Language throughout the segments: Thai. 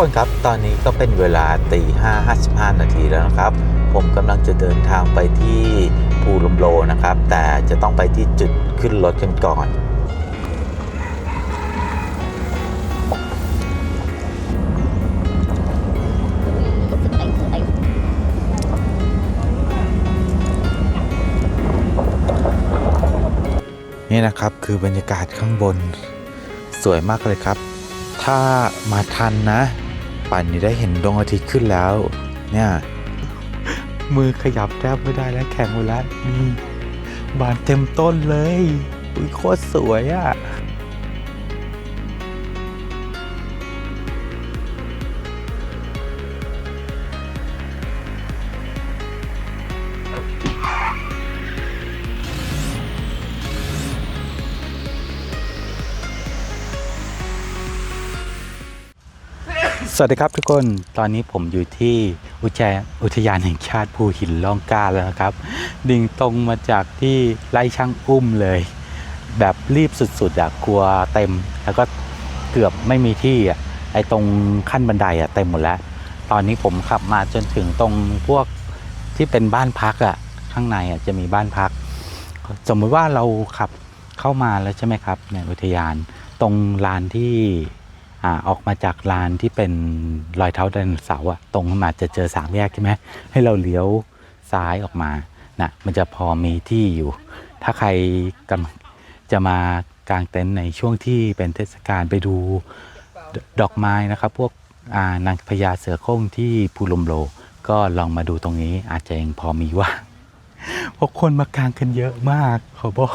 คนครับ ตอนนี้ก็เป็นเวลาตีห้าห้าสิบห้านาทีแล้วนะครับ ผมกำลังจะเดินทางไปที่ภูลมโลนะครับ แต่จะต้องไปที่จุดขึ้นรถกันก่อนนี่นะครับคือบรรยากาศข้างบนสวยมากเลยครับ ถ้ามาทันนะ ป่านนี้ได้เห็นดวงอาทิตย์ขึ้นแล้ว เนี่ย มือขยับแทบไม่ได้แล้วแข็งหมดแล้วนี่บานเต็มต้นเลยอุ้ยโคตรสวยอะ่ะ วัสดีครับทุกคน ตอนนี้ผมอยู่ที่อุทยานอุทยานแห่งชาติภูหินล่องกล้าแล้วนะครับ ดิ่งตรงมาจากที่ไล่ช่างอุ้มเลย แบบรีบสุดๆอะกลัวเต็ม แล้วก็เกือบไม่มีที่อะไอตรงขั้นบันไดอะเต็มหมดแล้ว ตอนนี้ผมขับมาจนถึงตรงพวกที่เป็นบ้านพักอะข้างในอะจะมีบ้านพัก สมมติว่าเราขับเข้ามาแล้วใช่ไหมครับในอุทยานตรงลานที่ อออกมาจากลานที่เป็นรอยเท้าไดโนเสาร์อะตรงมาจะเจอสามแยกใช่ไหมให้เราเลี้ยวซ้ายออกมานะมันจะพอมีที่อยู่ ถ้าใครกำจะมากางเต็นท์ในช่วงที่เป็นเทศกาลไปดูดดอกไม้นะครับ พวกนางพญาเสือโคร่งที่ภูลมโล ก็ลองมาดูตรงนี้อาจจะยังพอมีว่างเพราะคนมากางกันเยอะมากขอบอก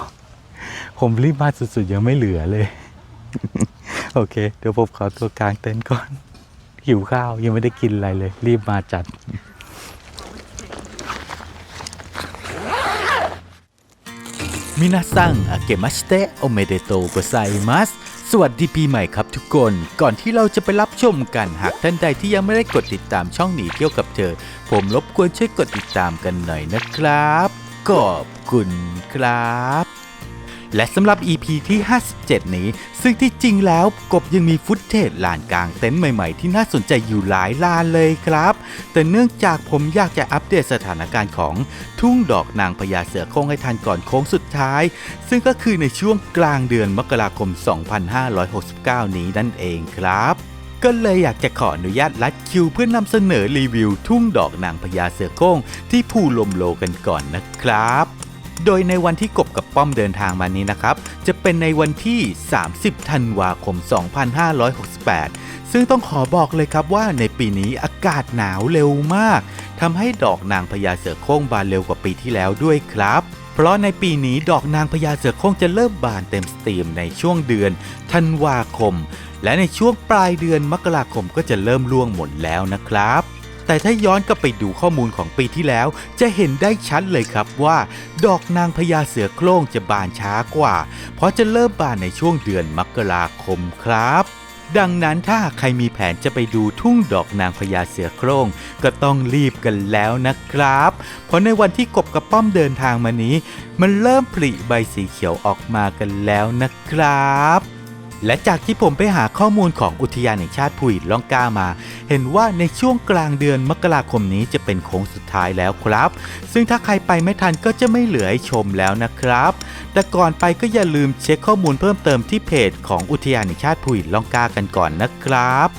ผมรีบมาสุดๆยังไม่เหลือเลย โอเค เดี๋ยวผมขอตัวกลางเต็นท์ก่อน หิวข้าวยังไม่ได้กินอะไรเลย รีบมาจัดมินาซังอาเกมัสเตโอเมเดโตโกไซมัสสวัสดีปีใหม่ครับทุกคน ก่อนที่เราจะไปรับชมกัน หากท่านใดที่ยังไม่ได้กดติดตามช่องหนีเที่ยวกับเธอ ผมรบกวนช่วยกดติดตามกันหน่อยนะครับ ขอบคุณครับ และสำหรับ EP ที่ 57 นี้ ซึ่งที่จริงแล้วกบยังมีฟุตเทจลานกลางเต็นท์ใหม่ๆ ที่น่าสนใจอยู่หลายลานเลยครับ แต่เนื่องจากผมอยากจะอัปเดตสถานการณ์ของทุ่งดอกนางพญาเสือโคร่งให้ทันก่อนโค้งสุดท้าย ซึ่งก็คือในช่วงกลางเดือนมกราคม 2569 นี้นั่นเองครับก็เลยอยากจะขออนุญาตลัดคิวเพื่อนำเสนอรีวิวทุ่งดอกนางพญาเสือโคร่งที่ภูลมโลกันก่อนนะครับ โดยในวันที่กบกับป้อมเดินทางมานี้นะครับ จะเป็นในวันที่ 30 ธันวาคม 2568 ซึ่งต้องขอบอกเลยครับว่าในปีนี้อากาศหนาวเร็วมาก ทำให้ดอกนางพญาเสือโคร่งบานเร็วกว่าปีที่แล้วด้วยครับ เพราะในปีนี้ดอกนางพญาเสือโคร่งจะเริ่มบานเต็มสตรีมในช่วงเดือนธันวาคม และในช่วงปลายเดือนมกราคมก็จะเริ่มร่วงหมดแล้วนะครับ แต่ถ้าย้อนกลับไปดูข้อมูลของปีที่แล้ว จะเห็นได้ชัดเลยครับว่า ดอกนางพญาเสือโคร่งจะบานช้ากว่า เพราะจะเริ่มบานในช่วงเดือนมกราคมครับดังนั้นถ้าใครมีแผนจะไปดูทุ่งดอกนางพญาเสือโคร่งก็ต้องรีบกันแล้วนะครับ เพราะในวันที่กบกับป้อมเดินทางมานี้ มันเริ่มผลิใบสีเขียวออกมากันแล้วนะครับ และจากที่ผมไปหาข้อมูลของอุทยานแห่งชาติภูหินล่องกล้ามา เห็นว่าในช่วงกลางเดือนมกราคมนี้จะเป็นโค้งสุดท้ายแล้วครับ ซึ่งถ้าใครไปไม่ทันก็จะไม่เหลือให้ชมแล้วนะครับ แต่ก่อนไปก็อย่าลืมเช็คข้อมูลเพิ่มเติมที่เพจของอุทยานแห่งชาติภูหินล่องกล้ากันก่อนนะครับ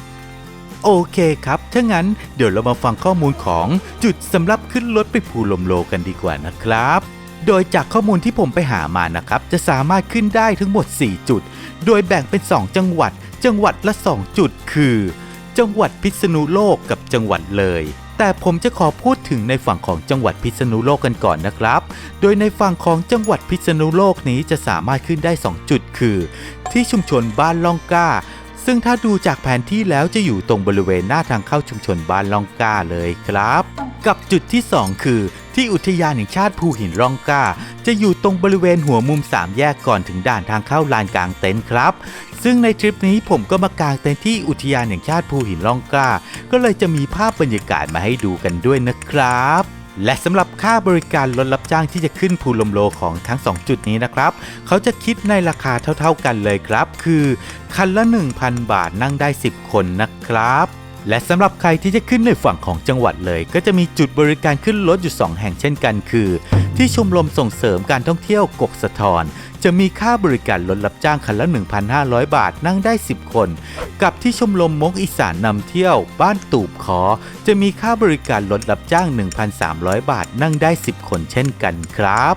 โอเคครับ ถ้างั้นเดี๋ยวเรามาฟังข้อมูลของจุดสำหรับขึ้นรถไปภูลมโลกันดีกว่านะครับ โดยจากข้อมูลที่ผมไปหามานะครับ จะสามารถขึ้นได้ทั้งหมด 4 จุด โดยแบ่งเป็น 2 จังหวัด จังหวัดละ 2 จุด คือ จังหวัดพิษณุโลกกับจังหวัดเลย แต่ผมจะขอพูดถึงในฝั่งของจังหวัดพิษณุโลกกันก่อนนะครับ โดยในฝั่งของจังหวัดพิษณุโลกนี้จะสามารถขึ้นได้ 2 จุด คือ ที่ชุมชนบ้านล่องก้าซึ่งถ้าดูจากแผนที่แล้วจะอยู่ตรงบริเวณหน้าทางเข้าชุมชนบ้านล่องก้าเลยครับ กับจุดที่ 2 คือ ที่อุทยานแห่งชาติภูหินร่องกล้า จะอยู่ตรงบริเวณหัวมุม 3 แยกก่อนถึงด่านทางเข้าลานกลางเต็นท์ครับ ซึ่งในทริปนี้ผมก็มากางเต็นท์ที่อุทยานแห่งชาติภูหินร่องกล้า ก็เลยจะมีภาพบรรยากาศมาให้ดูกันด้วยนะครับและสำหรับค่าบริการรถรับจ้างที่จะขึ้นภูลมโลของทั้ง 2 จุดนี้นะครับ เขาจะคิดในราคาเท่าๆกันเลยครับ คือ คันละ 1,000 บาทนั่งได้ 10 คนนะครับ และสำหรับใครที่จะขึ้นในฝั่งของจังหวัดเลย ก็จะมีจุดบริการขึ้นรถอยู่ 2 แห่งเช่นกัน คือ ที่ชมรมส่งเสริมการท่องเที่ยวกกสะทอนจะมีค่าบริการรถรับจ้างคันละ 1,500 บาทนั่งได้ 10 คน กับที่ชมรมมกอีสานนำเที่ยว บ้านตูบขอ จะมีค่าบริการรถรับจ้าง 1,300 บาทนั่งได้ 10 คนเช่นกันครับ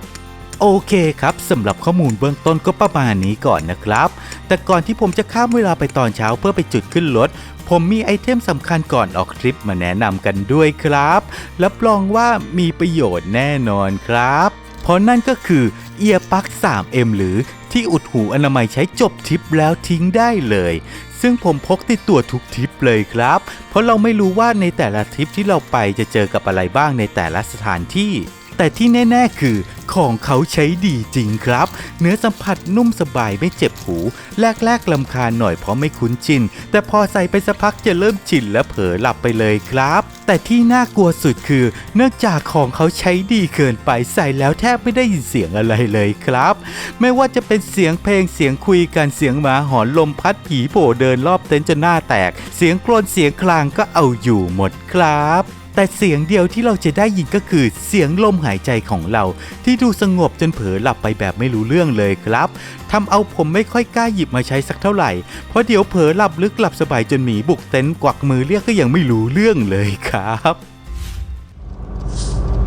โอเคครับสำหรับข้อมูลเบื้องต้นก็ประมาณนี้ก่อนนะครับ แต่ก่อนที่ผมจะข้ามเวลาไปตอนเช้าเพื่อไปจุดขึ้นรถ ผมมีไอเทมสำคัญก่อนออกทริปมาแนะนำกันด้วยครับรับรองว่ามีประโยชน์แน่นอนครับ เพราะนั่นก็คือเอียปัก 3M หรือที่อุดหูอนามัยใช้จบทริปแล้วทิ้งได้เลย ซึ่งผมพกติดตัวทุกทริปเลยครับ เพราะเราไม่รู้ว่าในแต่ละทริปที่เราไปจะเจอกับอะไรบ้างในแต่ละสถานที่ แต่ที่แน่ ๆ คือของเขาใช้ดีจริงครับ เนื้อสัมผัสนุ่มสบายไม่เจ็บหู แรกๆลำคาญหน่อยเพราะไม่คุ้นชิน แต่พอใส่ไปสักพักจะเริ่มชินและเผลอหลับไปเลยครับ แต่ที่น่ากลัวสุดคือ เนื่องจากของเขาใช้ดีเกินไปใส่แล้วแทบไม่ได้ยินเสียงอะไรเลยครับ ไม่ว่าจะเป็นเสียงเพลงเสียงคุยกันเสียงหมาหอนลมพัดผีโผล่เดินรอบเต็นท์จนหน้าแตก เสียงกรนเสียงคลางก็เอาอยู่หมดครับ แต่เสียงเดียวที่เราจะได้ยินก็คือเสียงลมหายใจของเรา ที่ดูสงบจนเผลอหลับไปแบบไม่รู้เรื่องเลยครับทำเอาผมไม่ค่อยกล้าหยิบมาใช้สักเท่าไหร่ เพราะเดี๋ยวเผลอหลับลึกหลับสบายจนหมีบุกเต็นท์กวักมือเรียกก็ยังไม่รู้เรื่องเลยครับ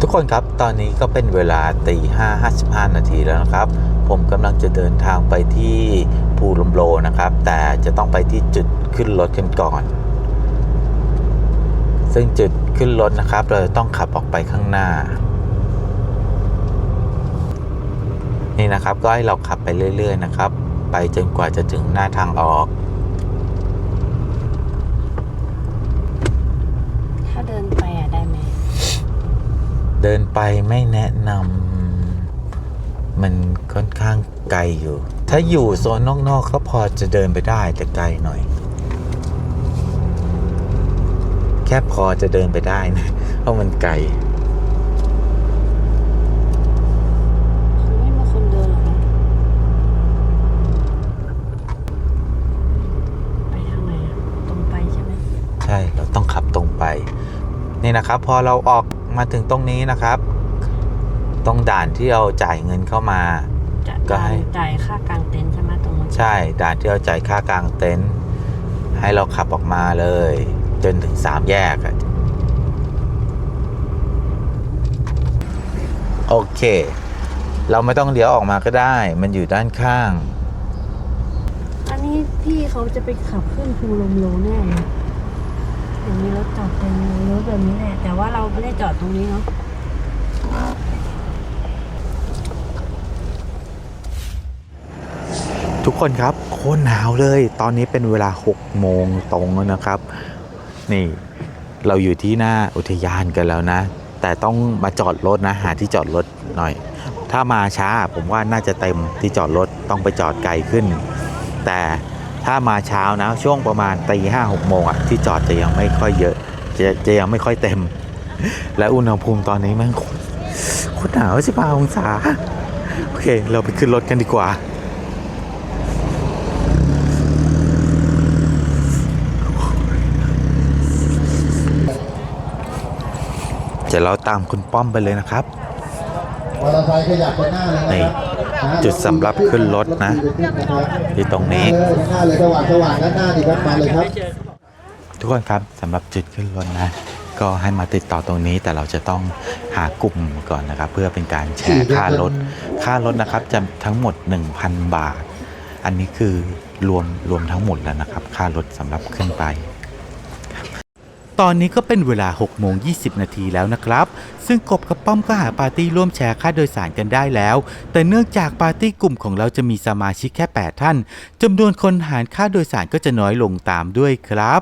ทุกคนครับ ตอนนี้ก็เป็นเวลาตีห้าห้าสิบห้านาทีแล้วนะครับ ผมกำลังจะเดินทางไปที่ภูลมโลนะครับ แต่จะต้องไปที่จุดขึ้นรถกันก่อน ซึ่งจุดขึ้นรถนะครับ เราจะต้องขับออกไปข้างหน้า นี่นะครับก็ให้เราขับไปเรื่อย ๆ นะครับ ไปจนกว่าจะถึงหน้าทางออก ถ้าเดินไปอะได้ไหม เดินไปไม่แนะนำมันค่อนข้างไกลอยู่ ถ้าอยู่โซนนอกๆก็พอจะเดินไปได้แต่ไกลหน่อย แค่พอจะเดินไปได้นะเพราะมันไกลคงไม่มีคนเดินหรอกนะไปทางไหนอะตรงไปใช่ไหมใช่เราต้องขับตรงไป นี่นะครับ พอเราออกมาถึงตรงนี้นะครับ ตรงด่านที่เราจ่ายเงินเข้ามาจะก็ให้จ่ายค่ากลางเต็นท์ใช่ไหมตรงนั้นใช่ด่านที่เราจ่ายค่ากลางเต็นท์ให้เราขับออกมาเลย จนถึงสามแยกอะโอเค เราไม่ต้องเลี้ยวออกมาก็ได้ มันอยู่ด้านข้าง อันนี้พี่เขาจะไปขับขึ้นภูลมโลแน่เลยเดี๋ยวมีรถจอดเต็มเลยรถแบบนี้แหละ แต่ว่าเราไม่ได้จอดตรงนี้เนาะทุกคนครับโคตรหนาวเลย ตอนนี้เป็นเวลา 6 โมงตรงแล้วนะครับ นี่เราอยู่ที่หน้าอุทยานกันแล้วนะ แต่ต้องมาจอดรถนะหาที่จอดรถหน่อย ถ้ามาช้าผมว่าน่าจะเต็มที่จอดรถต้องไปจอดไกลขึ้น แต่ถ้ามาเช้านะช่วงประมาณตีห้าหกโมงอะที่จอดจะยังไม่ค่อยเยอะจะจะยังไม่ค่อยเต็ม และอุณหภูมิตอนนี้แม่งโคตรหนาวสิบาองศา โอเค เราไปขึ้นรถกันดีกว่า ดี๋ยวเราตามคุณป้อมไปเลยนะครับมอเตอร์ไซค์ขยับไปหน้าเลยนี่นะครับจุดสำหรับขึ้นรถนะที่ตรงนี้เออหน้าเลยสว่างสว่างด้านหน้าดีครับมาเลยครับทุกคนครับสำหรับจุดขึ้นรถนะ ก็ให้มาติดต่อตรงนี้แต่เราจะต้องหากลุ่มก่อนนะครับ เพื่อเป็นการแชร์ค่ารถ ค่ารถนะครับจะทั้งหมด 1,000 บาท อันนี้คือรวมรวมทั้งหมดแล้วนะครับ ค่ารถสำหรับขึ้นไป ตอนนี้ก็เป็นเวลา6โมง20 นาทีแล้วนะครับ ซึ่งกบกับป้อมก็หาปาร์ตี้ร่วมแชร์ค่าโดยสารกันได้แล้ว แต่เนื่องจากปาร์ตี้กลุ่มของเราจะมีสมาชิกแค่ 8 ท่านจำนวนคนหารค่าโดยสารก็จะน้อยลงตามด้วยครับ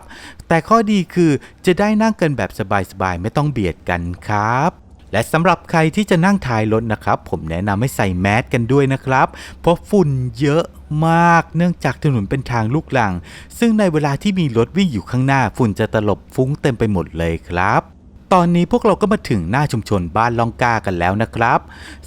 แต่ข้อดีคือจะได้นั่งกันแบบสบายๆไม่ต้องเบียดกันครับ และสำหรับใครที่จะนั่งท้ายรถนะครับ ผมแนะนำให้ใส่แมสกันด้วยนะครับ เพราะฝุ่นเยอะมากเนื่องจากถนนเป็นทางลูกหลัง ซึ่งในเวลาที่มีรถวิ่งอยู่ข้างหน้าฝุ่นจะตลบฟุ้งเต็มไปหมดเลยครับตอนนี้พวกเราก็มาถึงหน้าชุมชนบ้านลองกากันแล้วนะครับ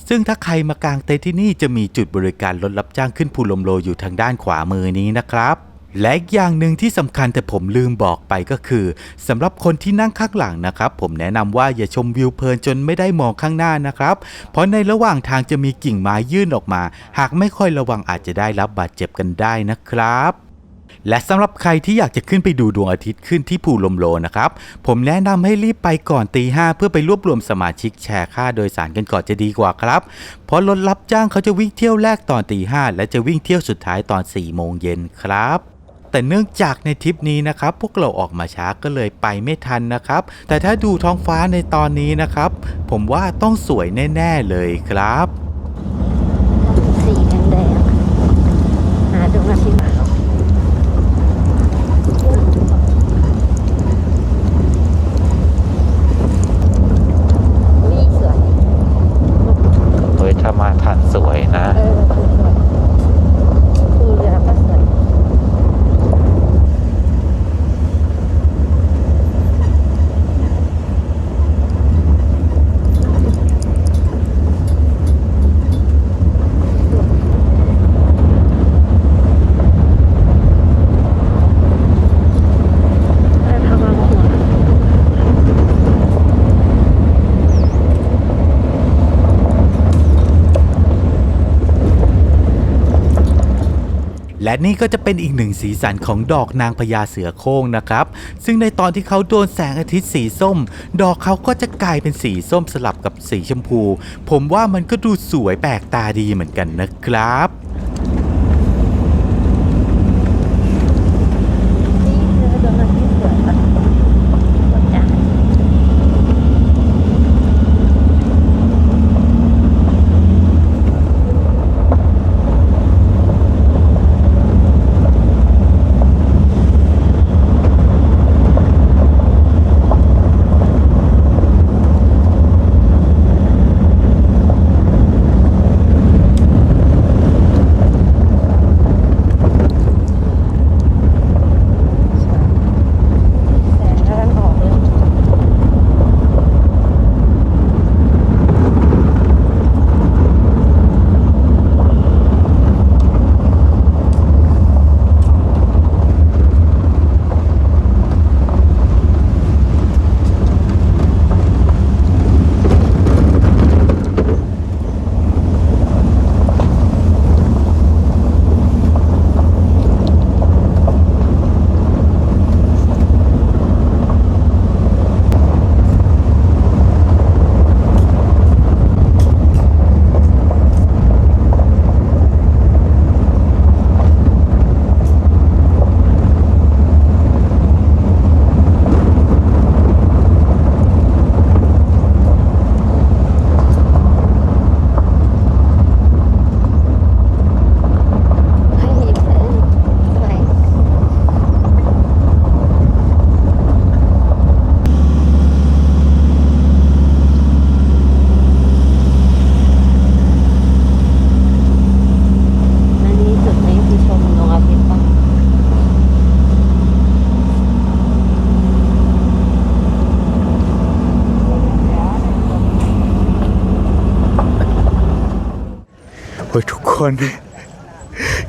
ซึ่งถ้าใครมากางเต็นท์ที่นี่จะมีจุดบริการรถรับจ้างขึ้นภูลมโลอยู่ทางด้านขวามือนี้นะครับ และอีกอย่างหนึ่งที่สำคัญแต่ผมลืมบอกไปก็คือสำหรับคนที่นั่งข้างหลังนะครับ ผมแนะนำว่าอย่าชมวิวเพลินจนไม่ได้มองข้างหน้านะครับ เพราะในระหว่างทางจะมีกิ่งไม้ยื่นออกมา หากไม่ค่อยระวังอาจจะได้รับบาดเจ็บกันได้นะครับและสำหรับใครที่อยากจะขึ้นไปดูดวงอาทิตย์ขึ้นที่ภูลมโลนะครับ ผมแนะนำให้รีบไปก่อนตีห้าเพื่อไปรวบรวมสมาชิกแชร์ค่าโดยสารกันก่อนจะดีกว่าครับ เพราะรถรับจ้างเขาจะวิ่งเที่ยวแรกตอนตีห้าและจะวิ่งเที่ยวสุดท้ายตอน4ี่โมงเย็นครับ แต่เนื่องจากในทริปนี้นะครับ พวกเราออกมาช้าก็เลยไปไม่ทันนะครับ แต่ถ้าดูท้องฟ้าในตอนนี้นะครับ ผมว่าต้องสวยแน่ ๆ เลยครับ สีแดงๆหาดวงอาทิตย์นี่สวย เฮ้ยถ้ามาทันสวยนะ เออสวยภูเรือก็สวย เออทำมาหัว และนี่ก็จะเป็นอีกหนึ่งสีสันของดอกนางพญาเสือโคร่งนะครับ ซึ่งในตอนที่เขาโดนแสงอาทิตย์สีส้ม ดอกเขาก็จะกลายเป็นสีส้มสลับกับสีชมพู ผมว่ามันก็ดูสวยแปลกตาดีเหมือนกันนะครับ คน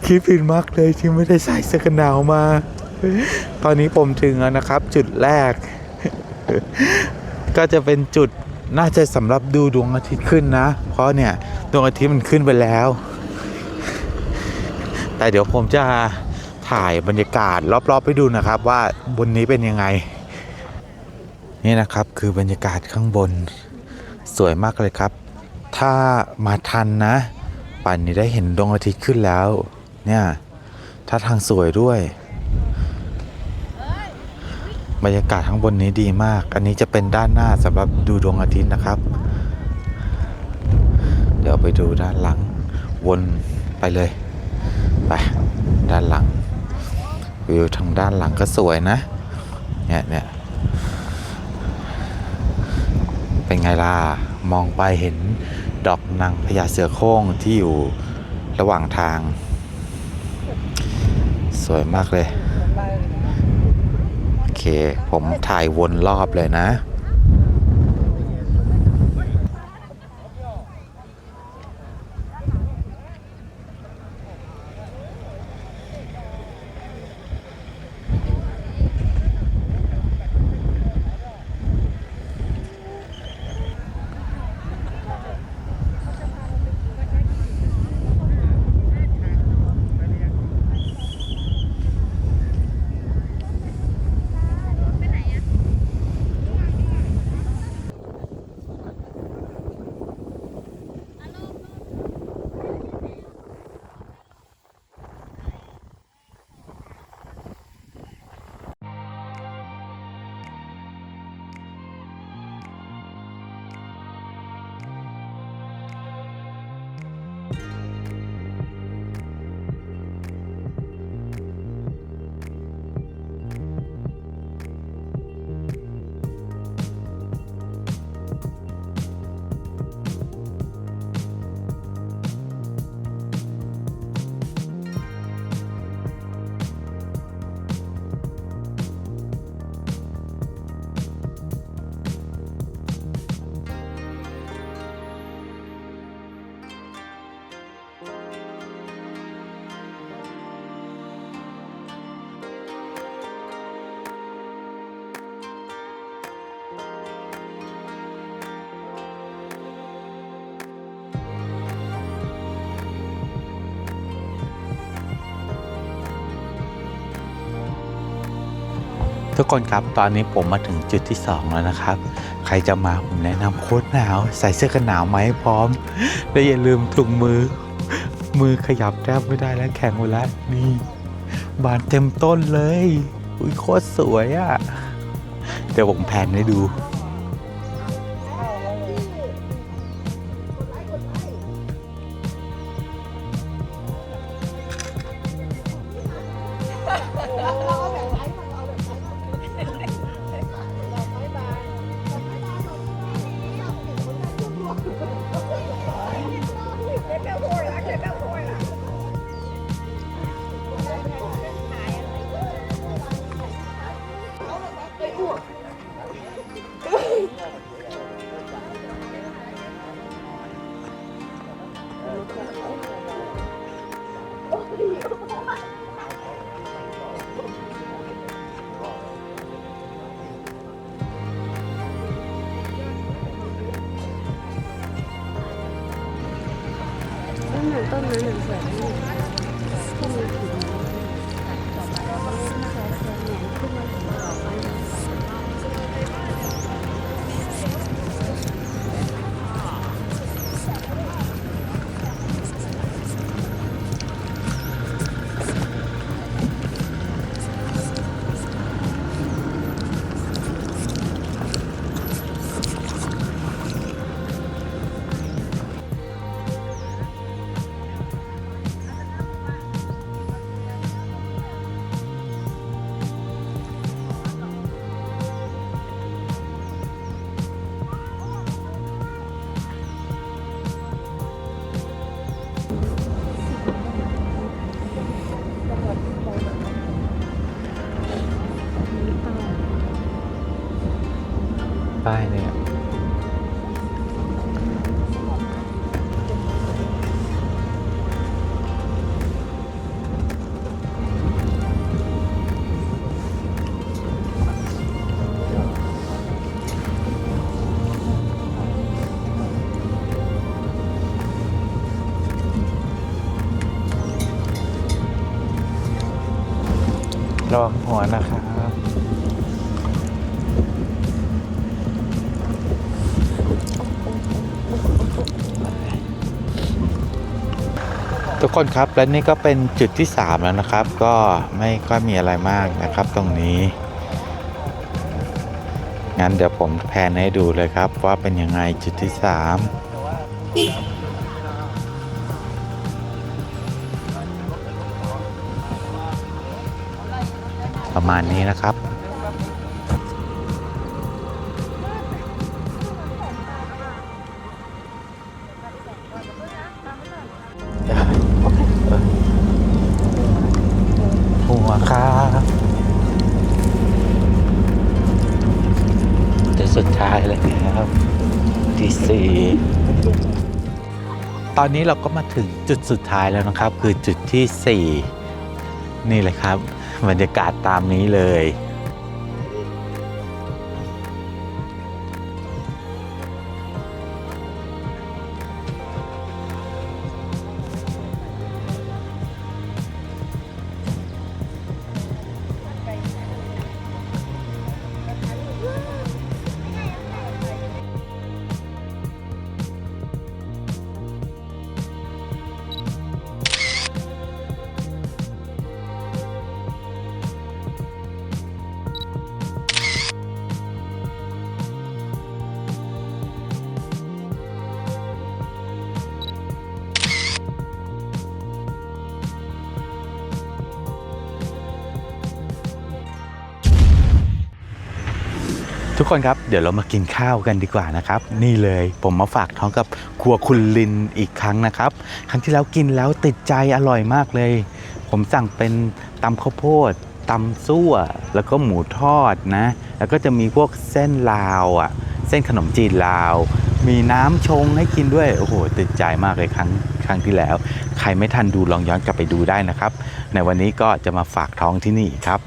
คิดผิดมากเลยที่ไม่ได้ใส่เสื้อกันหนาวมา ตอนนี้ผมถึงแล้วนะครับ จุดแรก ก็จะเป็นจุดน่าจะสำหรับดูดวงอาทิตย์ขึ้นนะ เพราะเนี่ยดวงอาทิตย์มันขึ้นไปแล้ว แต่เดี๋ยวผมจะถ่ายบรรยากาศรอบๆไปดูนะครับ ว่าบนนี้เป็นยังไง นี่นะครับคือบรรยากาศข้างบน สวยมากเลยครับ ถ้ามาทันนะ ป่านนี้ได้เห็นดวงอาทิตย์ขึ้นแล้ว เนี่ยถ้าทางสวยด้วย บรรยากาศข้างบนนี้ดีมาก อันนี้จะเป็นด้านหน้าสำหรับดูดวงอาทิตย์นะครับ เดี๋ยวไปดูด้านหลัง วนไปเลย ไป ด้านหลัง วิวทางด้านหลังก็สวยนะ เนี่ยเนี่ยเป็นไงล่ะ มองไปเห็น ดอกนางพญาเสือโคร่งที่อยู่ระหว่างทาง สวยมากเลย โอเค ผมถ่ายวนรอบเลยนะ ทุกคนครับตอนนี้ผมมาถึงจุดที่ 2 แล้วนะครับ ใครจะมาผมแนะนำโค้ดหนาว ใส่เสื้อกันหนาวมาให้พร้อม และอย่าลืมถุงมือ มือขยับแทบไม่ได้แล้วแข็งหมดแล้วนี่ บานเต็มต้นเลย อุ้ยโคตรสวยอะ่ะ เดี๋ยวผมแผนให้ดู ระวังหัวนะครับ ทุกคนครับและนี่ก็เป็นจุดที่ 3 แล้วนะครับ ก็ไม่ก็มีอะไรมากนะครับตรงนี้ งั้นเดี๋ยวผมแพนให้ดูเลยครับว่าเป็นยังไงจุดที่ 3 ประมาณนี้นะครับ หัวครับจุดสุดท้ายเลยครับที่สี่ตอนนี้เราก็มาถึงจุดสุดท้ายแล้วนะครับ คือจุดที่สี่นี่เลยครับ บรรยากาศตามนี้เลย ทุกคนครับ เดี๋ยวเรามากินข้าวกันดีกว่านะครับ นี่เลยผมมาฝากท้องกับครัวคุณลินอีกครั้งนะครับ ครั้งที่แล้วกินแล้วติดใจอร่อยมากเลย ผมสั่งเป็นตำข้าวโพดตำซั่ว แล้วก็หมูทอดนะ แล้วก็จะมีพวกเส้นลาวอะ เส้นขนมจีนลาว มีน้ำชงให้กินด้วย โอ้โห ติดใจมากเลยครั้งครั้งที่แล้ว ใครไม่ทันดูลองย้อนกลับไปดูได้นะครับ ในวันนี้ก็จะมาฝากท้องที่นี่ครับ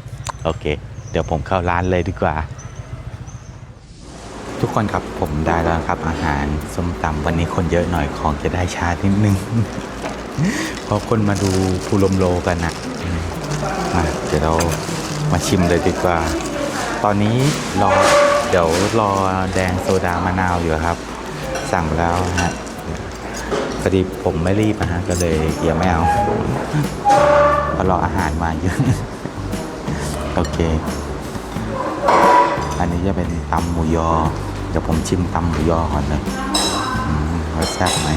โอเค เดี๋ยวผมเข้าร้านเลยดีกว่า ทุกคนครับผมได้แล้วครับ อาหารส้มตำวันนี้คนเยอะหน่อยของจะได้ช้านิดนึง เพราะคนมาดูภูลมโลกันนะมาเดี๋ยวเรามาชิมเลยดีกว่า ตอนนี้รอเดี๋ยวรอแดงโซดามะนาวอยู่ครับ สั่งแล้วนะฮะพอดีผมไม่รีบนะฮะก็เลยยังไม่เอาเพราะรออาหารมาเยอะโอเค อันนี้จะเป็นตำหมูยอ เดี๋ยวผมชิมตำหมูยอก่อนเลยอืมว่าแซ่บไหม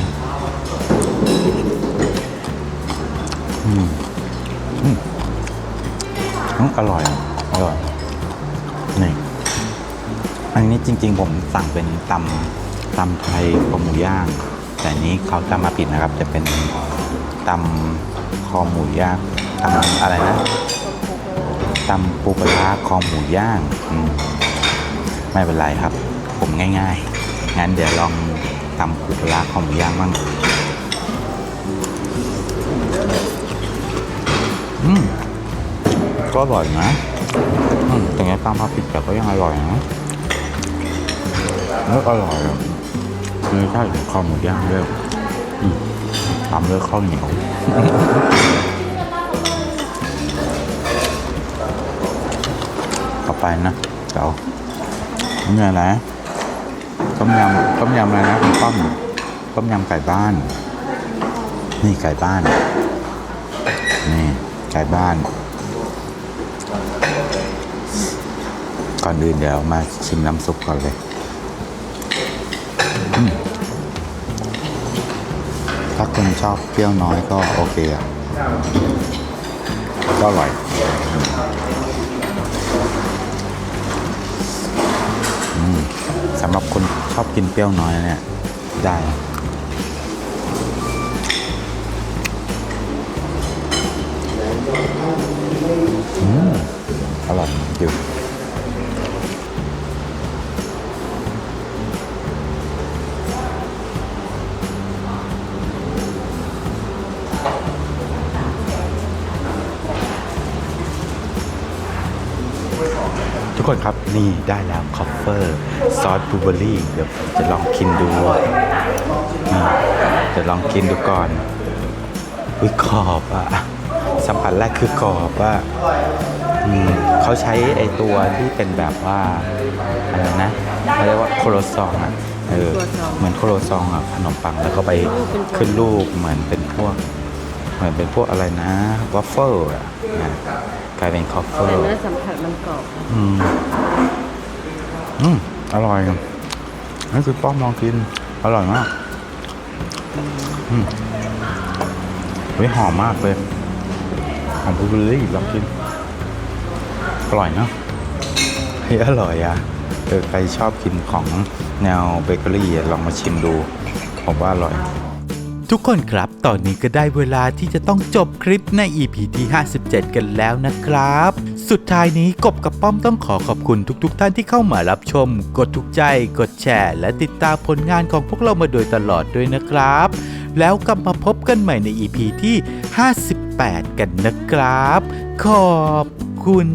อืมอืมอร่อย อร่อย นี่ อันนี้จริง ๆ ผมสั่งเป็นตำตำไทยคอหมูย่าง แต่อันนี้เขาจำมาผิดนะครับ จะเป็นตำคอหมูย่างตำอะไรนะตำปูปลาร้าคอหมูย่าง อืม ไม่เป็นไรครับ ผมง่ายๆ งั้นเดี๋ยวลองตำปูปลาร้าคอหมูย่างบ้างอืมก็อร่อยนะอืมแต่ไงตามพาปิดแต่ก็ยังอร่อยนะแล้วอร่อยอะคือถ้าถึงคอหมูย่างด้วยอืมตามด้วยข้าวเหนียวต่อไปนะเดี๋ยว นี่อะไรนะต้มยำต้มยำอะไรนะคุณป้อมต้มยำไก่บ้าน นี่ไก่บ้าน นี่ไก่บ้าน ก่อนอื่นเดี๋ยวมาชิมน้ำซุปก่อนเลยถ้าคนชอบเปรี้ยวน้อยก็โอเคอะก็อร่อยำหรับคนชอบกินเปรี้ยวน้อยเนี่ยได้อืมอร่อยอยู่ คนครับ นี่ได้แล้วคอฟเฟอร์ซอสบลูเบอร์รี่เดี๋ยวจะลองกินดูนี่จะลองกินดูก่อนอุ้ยกรอบอะสัมผัสแรกคือกรอบอะอืมเขาใช้ไอตัวที่เป็นแบบว่าอะไรนะเขาเรียกว่าโคโรซองอะเออเหมือนโคโรซองอะขนมปังแล้วก็ไปขึ้นรูปเหมือนเป็นพวก เหมือนเป็นพวกอะไรนะวัฟเฟิลอะ กลายเป็นคอฟเฟอแต่ร์เนื้อสัมผัสมันกรอบอืมอืมอร่อยนี่คือป้อมลองกิน อร่อยมากอืมเฮ้ยหอมมากเลย หอมบลูเบอร์รี่ลองกิน อร่อยเนอะเฮ้ยอร่อยอะเออใครชอบกินของแนวเบเกอรี่อะลองมาชิมดู ผมว่าอร่อย ทุกคนครับ ตอนนี้ก็ได้เวลาที่จะต้องจบคลิปใน EP ที่ 57 กันแล้วนะครับ สุดท้ายนี้กบกับป้อมต้องขอขอบคุณทุกๆทท่านที่เข้ามารับชม กดถูกใจ กดแชร์ และติดตามผลงานของพวกเรามาโดยตลอดด้วยนะครับ แล้วกลับมาพบกันใหม่ใน EP ที่ 58 กันนะครับ ขอบคุณ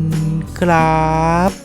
ครับ